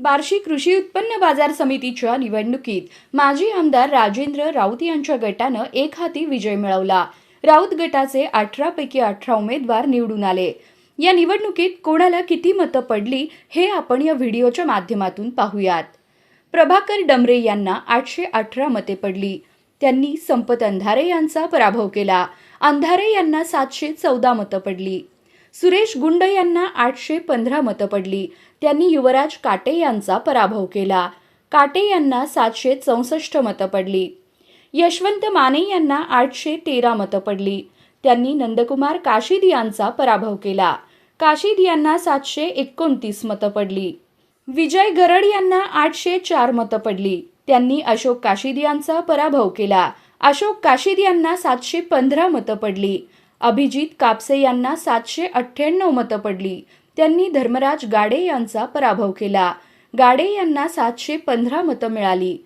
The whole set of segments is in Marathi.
बार्शी कृषी उत्पन्न बाजार समितीच्या निवडणुकीत माजी आमदार राजेंद्र राऊत यांच्या गटानं एक हाती विजय मिळवला. राऊत गटाचे अठरापैकी अठरा उमेदवार निवडून आले. या निवडणुकीत कोणाला किती मतं पडली हे आपण या व्हिडिओच्या माध्यमातून पाहूयात. प्रभाकर डमरे यांना आठशे अठरा मते पडली. त्यांनी संपत अंधारे यांचा पराभव केला. अंधारे यांना सातशे चौदा मतं पडली. सुरेश गुंड यांना आठशे पंधरा मतं पडली. त्यांनी युवराज काटे यांचा पराभव केला. काटे यांना सातशे चौसष्ट मतं पडली. यशवंत माने यांना आठशे तेरा मतं पडली. त्यांनी नंदकुमार काशीद यांचा पराभव केला. काशीद यांना सातशे एकोणतीस मतं पडली. विजय गरड यांना आठशे चार मतं पडली. त्यांनी अशोक काशीद यांचा पराभव केला. अशोक काशीद यांना सातशे पंधरा मतं पडली. अभिजित कापसे यांना सातशे अठ्ठ्याण्णव मतं पडली. त्यांनी धर्मराज गाडे यांचा पराभव केला. गाडे यांना सातशे पंधरा मतं मिळाली.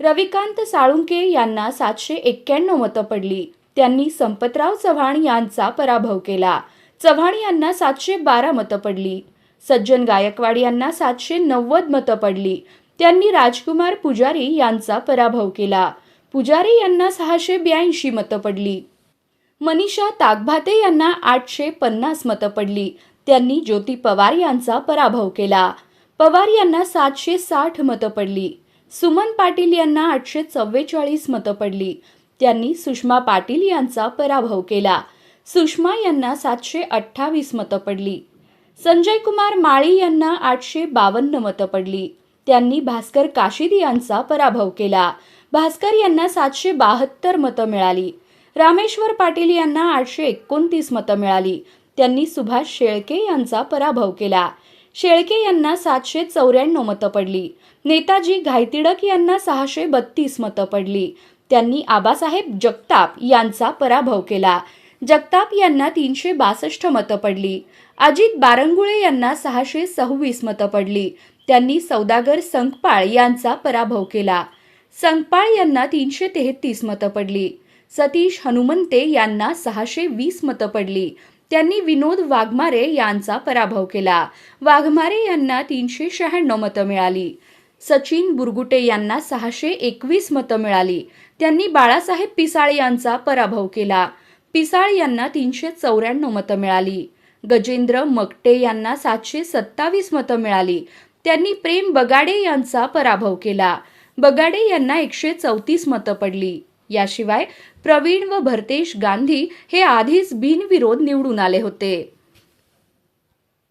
रविकांत साळुंके यांना सातशे एक्क्याण्णव मतं पडली. त्यांनी संपतराव चव्हाण यांचा पराभव केला. चव्हाण यांना सातशे बारा मतं पडली. सज्जन गायकवाड यांना सातशे नव्वद मतं पडली. त्यांनी राजकुमार पुजारी यांचा पराभव केला. पुजारी यांना सहाशे ब्याऐंशी मतं पडली. मनीषा ताकभाते यांना आठशे पन्नास मतं पडली. त्यांनी ज्योती पवार यांचा पराभव केला. पवार यांना सातशे साठ मतं पडली. सुमन पाटील यांना आठशे चव्वेचाळीस मतं पडली. त्यांनी सुषमा पाटील यांचा पराभव केला. सुषमा यांना सातशे अठ्ठावीस मतं पडली. संजय कुमार माळी यांना आठशे बावन्न मतं पडली. त्यांनी भास्कर काशिद यांचा पराभव केला. भास्कर यांना सातशे बाहत्तर मतं मिळाली. रामेश्वर पाटील यांना आठशे एकोणतीस मतं मिळाली. त्यांनी सुभाष शेळके यांचा पराभव केला. शेळके यांना सातशे चौऱ्याण्णव मतं पडली. नेताजी घायतिडक यांना सहाशे बत्तीस मतं पडली. त्यांनी आबासाहेब जगताप यांचा पराभव केला. जगताप यांना तीनशे बासष्ट मतं पडली. अजित बारंगुळे यांना सहाशे सव्वीस मतं पडली. त्यांनी सौदागर संकपाळ यांचा पराभव केला. संकपाळ यांना तीनशे तेहतीस मतं पडली. सतीश हनुमंते यांना सहाशे वीस मतं पडली. त्यांनी विनोद वाघमारे यांचा पराभव केला. वाघमारे यांना तीनशे शहाण्णव मतं मिळाली. सचिन बुरगुटे यांना सहाशे एकवीस मतं मिळाली. त्यांनी बाळासाहेब पिसाळ यांचा पराभव केला. पिसाळ यांना तीनशे चौऱ्याण्णव मतं मिळाली. गजेंद्र मकटे यांना सातशे सत्तावीस मतं मिळाली. त्यांनी प्रेम बगाडे यांचा पराभव केला. बगाडे यांना एकशे चौतीस मतं पडली. याशिवाय प्रवीण व भरतेश गांधी हे आधीच बिनविरोध निवडून आले होते.